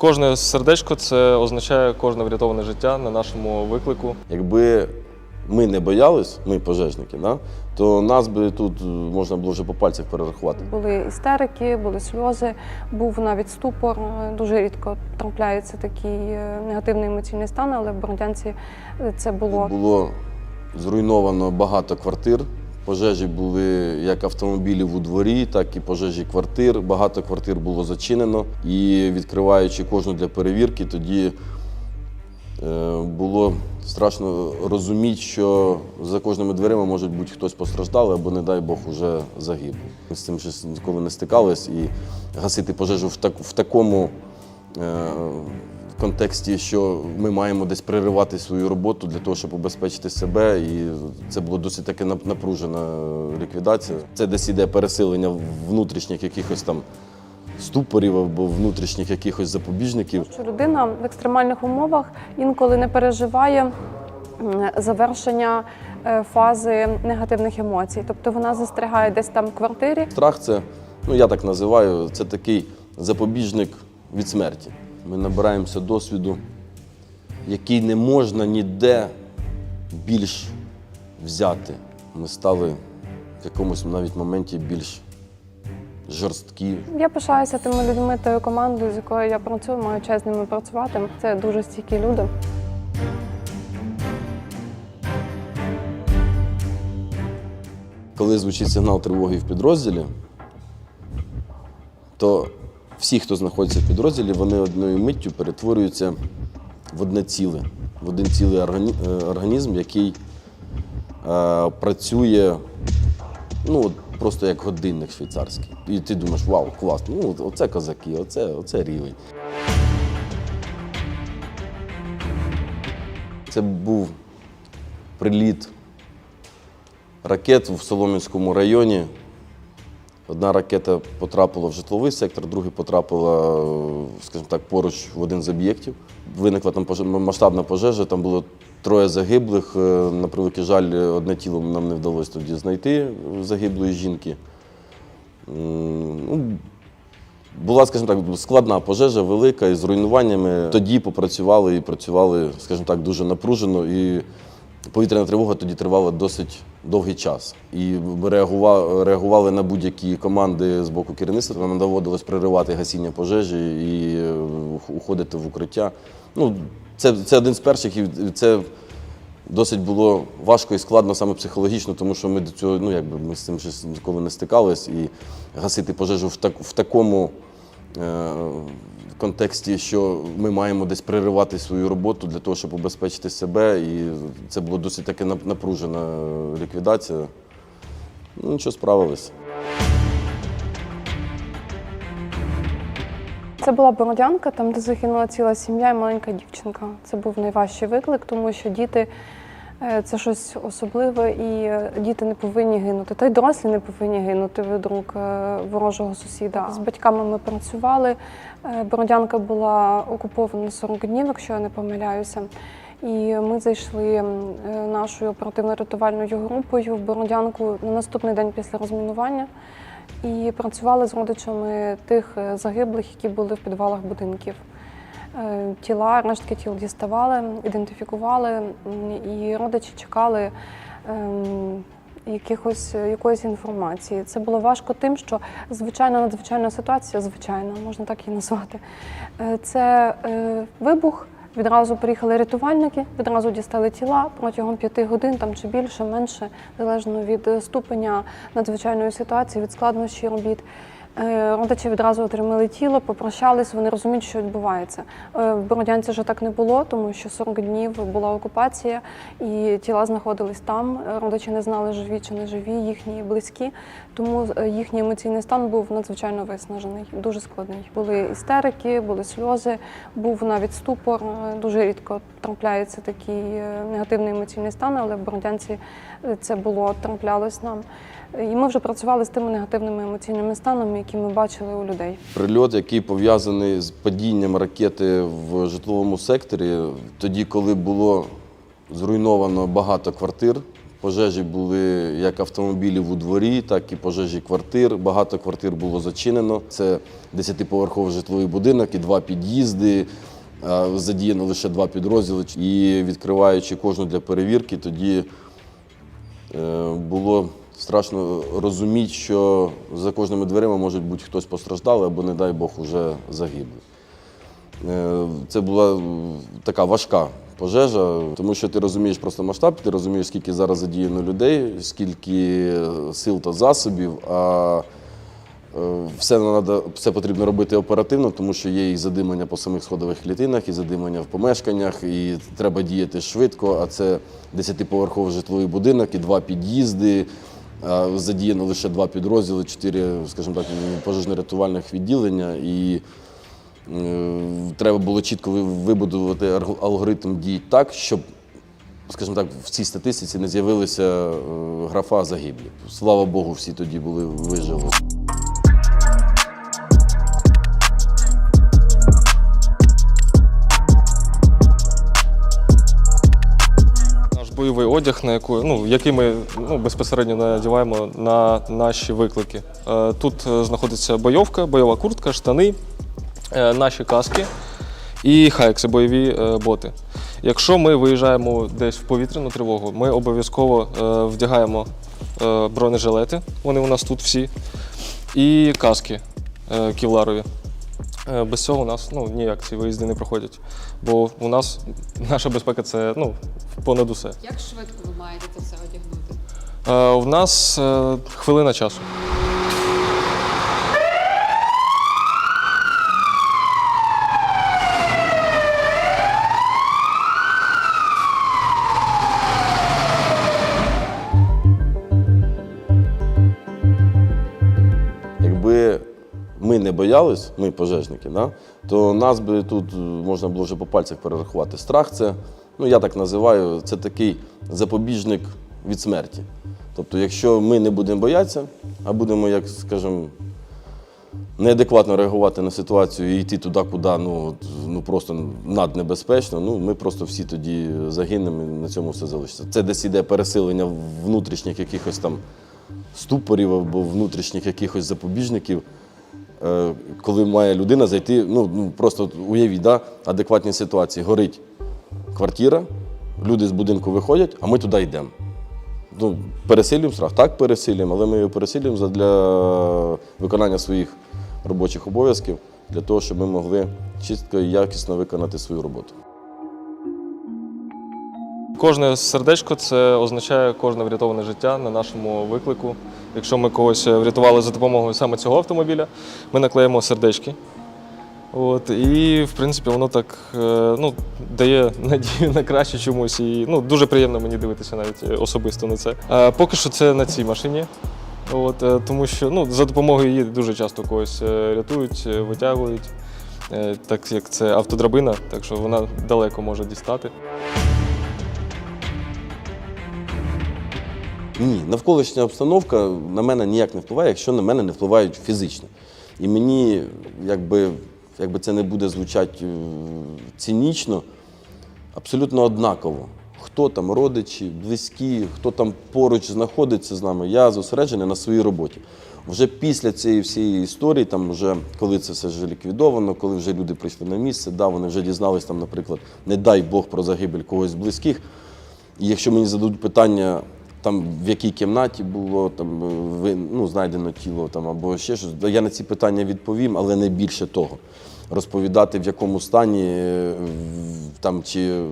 Кожне сердечко це означає кожне врятоване життя на нашому виклику. Якби ми не боялись, ми пожежники, да, то нас би тут е, можна було вже по пальцях перерахувати. Були істерики, були сльози, був навіть ступор. Е, Дуже рідко трапляється такий е, негативний емоційний стан, але в Бородянці це було. Було зруйновано багато квартир. Пожежі були як автомобілів у дворі, так і пожежі квартир. Багато квартир було зачинено. І відкриваючи кожну для перевірки, тоді е, було страшно розуміти, що за кожними дверима може бути хтось постраждалий або, не дай Бог, уже загиблий. Ми з цим ще ніколи не стикались. І гасити пожежу в, так, в такому контексті, що ми маємо десь переривати свою роботу для того, щоб убезпечити себе. І це було досить таки нап- напружена ліквідація. Це десь іде пересилення внутрішніх якихось там ступорів або внутрішніх якихось запобіжників. що людина в екстремальних умовах інколи не переживає завершення е, фази негативних емоцій. Тобто вона застрягає десь там в квартирі. Страх це, ну я так називаю, це такий запобіжник від смерті. Ми набираємося досвіду, який не можна ніде більш взяти. Ми стали в якомусь навіть моменті більш жорсткі. Я пишаюся тими людьми, тою командою, з якою я працюю, маю честь з ними працювати. Це дуже стійкі люди. Коли звучить сигнал тривоги в підрозділі, то всі, хто знаходиться в підрозділі, вони одною миттю перетворюються в одне ціле, в один цілий е, організм, який е, працює ну, просто як годинник швейцарський. І ти думаєш, вау, класно, ну, оце козаки, оце, оце рівень. Це був приліт ракет в Солом'янському районі. Одна ракета потрапила в житловий сектор, друга потрапила, скажімо так, поруч в один з об'єктів. Виникла там масштабна пожежа, там було троє загиблих. Е, На превеликий жаль, одне тіло нам не вдалося тоді знайти загиблої жінки. Ну, була, скажімо так, складна пожежа, велика із руйнуваннями. Тоді попрацювали і працювали, скажімо так, дуже напружено. І повітряна тривога тоді тривала досить довгий час. І реагували на будь-які команди з боку керівництва. Нам доводилось приривати гасіння пожежі і е, уходити в укриття. Ну, це, це один з перших, і це досить було важко і складно саме психологічно, тому що ми до цього, ну якби ми з цим ще ніколи не стикались. І гасити пожежу в, так, в такому е, контексті, що ми маємо десь переривати свою роботу для того, щоб убезпечити себе. І це було досить таки нап- напружена ліквідація. Ну, нічого, справилися. Це була Бородянка, там, де загинула ціла сім'я і маленька дівчинка. Це був найважчий виклик, тому що діти е, це щось особливе, і е, діти не повинні гинути. Та й дорослі не повинні гинути від рук е, ворожого сусіда. З батьками ми працювали. Е, Бородянка була окупована 40 днів, якщо я не помиляюся. І ми зайшли е, нашою оперативно-рятувальною групою в Бородянку на наступний день після розмінування і працювали з родичами тих е, загиблих, які були в підвалах будинків. Е, Тіла, рештки тіл діставали, ідентифікували, і родичі чекали ем, якихось, якоїсь інформації. Це було важко тим, що звичайна надзвичайна ситуація, звичайна, можна так її назвати. Е, Це е, вибух. Відразу приїхали рятувальники, відразу дістали тіла протягом п'яти годин там чи більше, менше, залежно від ступеня надзвичайної ситуації, від складнощі робіт. Е, Родичі відразу отримали тіло, попрощались, вони розуміють, що відбувається. Е, В Бородянці вже так не було, тому що 40 днів була окупація, і тіла знаходились там. Е, Родичі не знали, живі чи не живі, їхні близькі. Тому е, їхній емоційний стан був надзвичайно виснажений, дуже складний. Були істерики, були сльози, був навіть ступор. Е, Дуже рідко трапляється такий е, негативний емоційний стан, але в Бородянці це було, траплялось нам. І ми вже працювали з тими негативними емоційними станами, які ми бачили у людей. Прильот, який пов'язаний з падінням ракети в житловому секторі, тоді, коли було зруйновано багато квартир, Пожежі були як автомобілів у дворі, так і пожежі квартир. Багато квартир було зачинено. Це десятиповерховий житловий будинок і два під'їзди. Задіяно лише два підрозділи. І відкриваючи кожну для перевірки, тоді е, було страшно розуміти, що за кожними дверима може бути хтось постраждалий або, не дай Бог, уже загиблий. Е, Це була така важка пожежа, тому що ти розумієш просто масштаб, ти розумієш, скільки зараз задіяно людей, скільки е, сил та засобів. А е, все, надо, все потрібно робити оперативно, тому що є і задимання по самих сходових клітинах, і задимання в помешканнях, і треба діяти швидко. А це десятиповерховий житловий будинок і два під'їзди. Задіяно лише два підрозділи, чотири, скажімо так, пожежно-рятувальних відділення. І Треба було чітко вибудувати алгоритм дій так, щоб, скажімо так, в цій статистиці не з'явилася е, графа загиблі. Слава Богу, всі тоді були вижили. Бойовий одяг, на яку, ну, який ми ну, безпосередньо надіваємо на наші виклики. Е, Тут е, знаходиться бойовка, бойова куртка, штани, е, наші каски і хайкси, бойові е, боти. Якщо ми виїжджаємо десь в повітряну тривогу, ми обов'язково е, вдягаємо е, бронежилети, вони у нас тут всі, і каски е, ківларові. Е, Без цього у нас ну, ніяк ці виїзди не проходять. Бо у нас наша безпека це ну, понад усе. Як швидко ви маєте це все одягнути? Е, У нас е, хвилина часу. Не боялись, ми пожежники, да, то нас би тут е, можна було вже по пальцях перерахувати. Страх це, ну я так називаю, це такий запобіжник від смерті. Тобто, якщо ми не будемо боятися, а будемо, як скажімо, неадекватно реагувати на ситуацію і йти туди, куди ну, ну просто наднебезпечно, ну ми просто всі тоді загинемо і на цьому все залишиться. Це десь іде пересилення внутрішніх якихось там ступорів або внутрішніх якихось запобіжників. Е, Коли має людина зайти, ну, ну просто уявіть, да, адекватні ситуації. Горить квартира, люди з будинку виходять, а ми туди йдемо. Ну, пересилюємо страх, так пересилюємо, але ми його пересилюємо для виконання своїх робочих обов'язків, для того, щоб ми могли чітко і якісно виконати свою роботу. Кожне сердечко це означає кожне врятоване життя на нашому виклику. Якщо ми когось врятували за допомогою саме цього автомобіля, ми наклеїмо сердечки. От, і, в принципі, воно так е, ну, дає надію на краще чомусь. І ну, дуже приємно мені дивитися навіть е, особисто на це. Е, поки що це на цій машині. От, е, тому що ну, за допомогою її дуже часто когось е, рятують, е, витягують. Е, так як це автодрабина, так що вона далеко може дістати. Ні, навколишня обстановка на мене ніяк не впливає, якщо на мене не впливають фізично. І мені, якби, якби це не буде звучати е, цинічно, абсолютно однаково. Хто там родичі, близькі, хто там поруч знаходиться з нами, я зосереджений на своїй роботі. Вже після цієї всієї історії, там вже коли це все вже ліквідовано, коли вже люди прийшли на місце, да, вони вже дізнались, там, наприклад, не дай Бог про загибель когось з близьких. І якщо мені зададуть питання, там в якій кімнаті було там е, ну, знайдено тіло там або ще щось, я на ці питання відповім, але не більше того. Розповідати, в якому стані е, там чи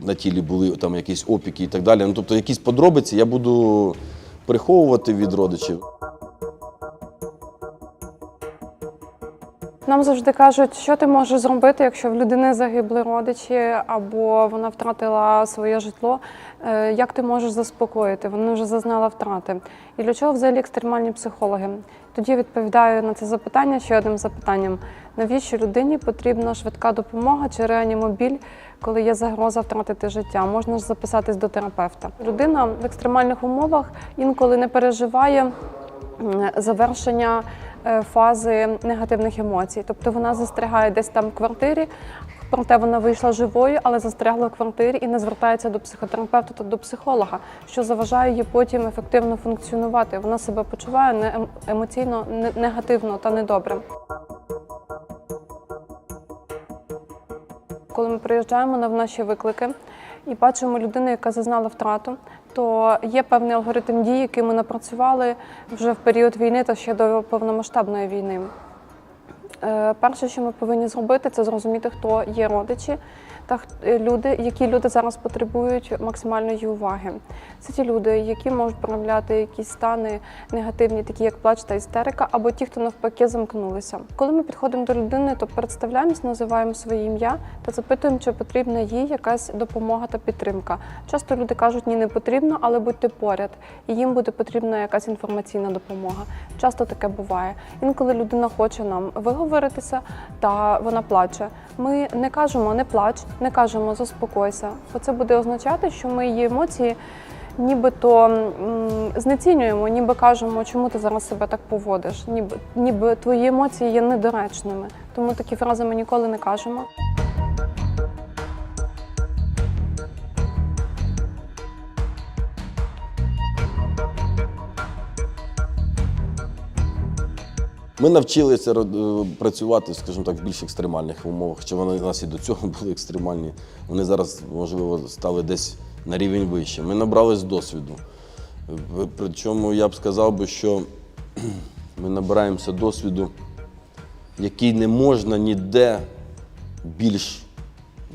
на тілі були там якісь опіки і так далі. Ну, тобто якісь подробиці я буду приховувати від родичів. Нам завжди кажуть, що ти можеш зробити, якщо в людини загибли родичі або вона втратила своє житло. Е, Як ти можеш заспокоїти? Вона вже зазнала втрати. І для чого взагалі екстремальні психологи? Тоді відповідаю на це запитання ще одним запитанням: навіщо людині потрібна швидка допомога чи реанімобіль, коли є загроза втратити життя? Можна ж записатись до терапевта. Людина в екстремальних умовах інколи не переживає завершення фази негативних емоцій. Тобто вона застрягає десь там в квартирі, Проте вона вийшла живою, але застрягла в квартирі і не звертається до психотерапевта та до психолога, що заважає їй потім ефективно функціонувати. Вона себе почуває не ем- емоційно не- негативно та недобре. Коли ми приїжджаємо на наші виклики і бачимо людину, яка зазнала втрату, то є певний алгоритм дій, який ми напрацювали вже в період війни та ще до повномасштабної війни. Е, Перше, що ми повинні зробити, це зрозуміти, хто є родичі та е, люди, які люди зараз потребують максимальної уваги. Це ті люди, які можуть проявляти якісь стани негативні, такі як плач та істерика, або ті, хто навпаки замкнулися. Коли ми підходимо до людини, то представляємось, називаємо своє ім'я та запитуємо, чи потрібна їй якась допомога та підтримка. Часто люди кажуть, ні, не потрібно, але будьте поряд, і їм буде потрібна якась інформаційна допомога. Часто таке буває. Інколи людина хоче нам виговоритися, та вона плаче. Ми не кажемо не плач, не кажемо заспокойся, бо це буде означати, що ми її емоції. Нібито знецінюємо, ніби кажемо, чому ти зараз себе так поводиш, ніби, ніби твої емоції є недоречними. Тому такі фрази ми ніколи не кажемо. Ми навчилися е, працювати, скажімо так, в більш екстремальних умовах. Хоча вони у нас і до цього були екстремальні. Вони зараз, можливо, стали десь на рівень вище. Ми набрались досвіду. Е, Причому я б сказав би, що ми набираємося досвіду, який не можна ніде більш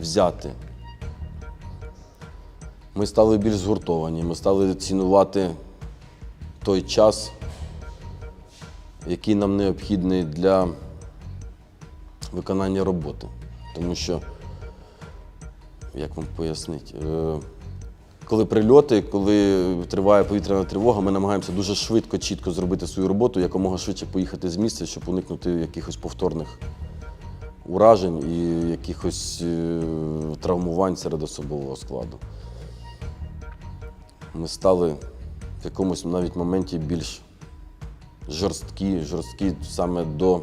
взяти. Ми стали більш згуртовані, ми стали цінувати той час, який нам необхідний для виконання роботи. Тому що, як вам пояснити, е, коли прильоти, коли триває повітряна тривога, ми намагаємося дуже швидко, чітко зробити свою роботу, якомога швидше поїхати з місця, щоб уникнути якихось повторних уражень і якихось е, травмувань серед особового складу. Ми стали в якомусь навіть моменті більш жорсткі, жорсткі саме до.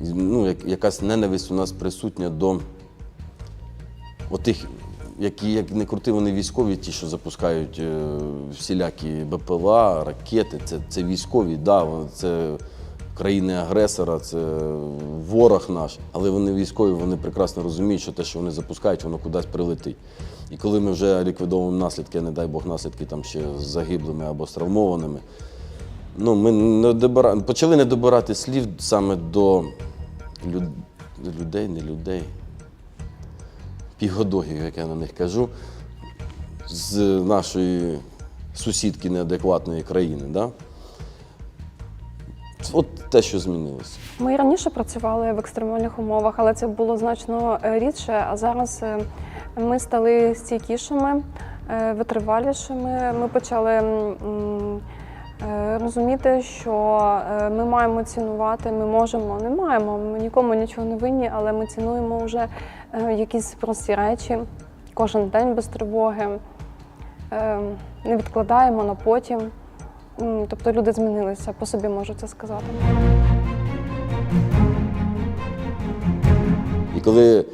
Ну, як, якась ненависть у нас присутня до отих, які, як не крути, вони військові, ті, що запускають е, всілякі БПЛА, ракети. Це, це військові, да, це країни-агресора, це ворог наш. Але вони військові, вони прекрасно розуміють, що те, що вони запускають, воно кудись прилетить. І коли ми вже ліквідовуємо наслідки, не дай Бог наслідки там ще загиблими або з Ну, ми не добира... почали не добирати слів саме до люд... людей, не людей, пігодогів, як я на них кажу, з нашої сусідки неадекватної країни. Да? От те, що змінилося. Ми раніше працювали в екстремальних умовах, але це було значно е, рідше. А зараз е, ми стали стійкішими, е, витривалішими. Ми почали розуміти, що е, ми маємо цінувати, ми можемо, не маємо. Ми нікому нічого не винні, але ми цінуємо вже е, якісь прості речі кожен день без тривоги. Е, Не відкладаємо на потім. Тобто люди змінилися, по собі можу це сказати. І коли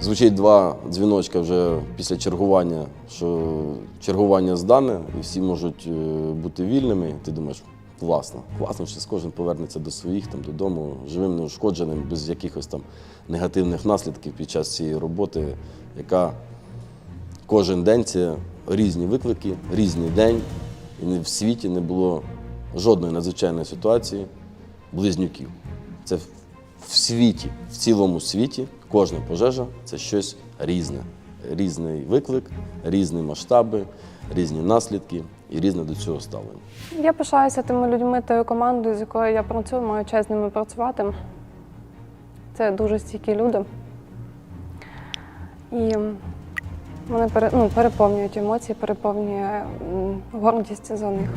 звучить два дзвіночка вже після чергування, що чергування здане, і всі можуть е, бути вільними, ти думаєш, класно, класно, що кожен повернеться до своїх там додому, живим, неушкодженим, без якихось там негативних наслідків під час цієї роботи, яка кожен день це різні виклики, різний день. І в світі не було жодної надзвичайної ситуації близнюків. Це в світі, в цілому світі, кожна пожежа це щось різне. Різний виклик, різні масштаби, різні наслідки і різне до цього ставлення. Я пишаюся тими людьми, тою командою, з якою я працюю, маю честь з ними працювати. Це дуже стійкі люди. І вони ну, переповнюють емоції, переповнює гордість за них.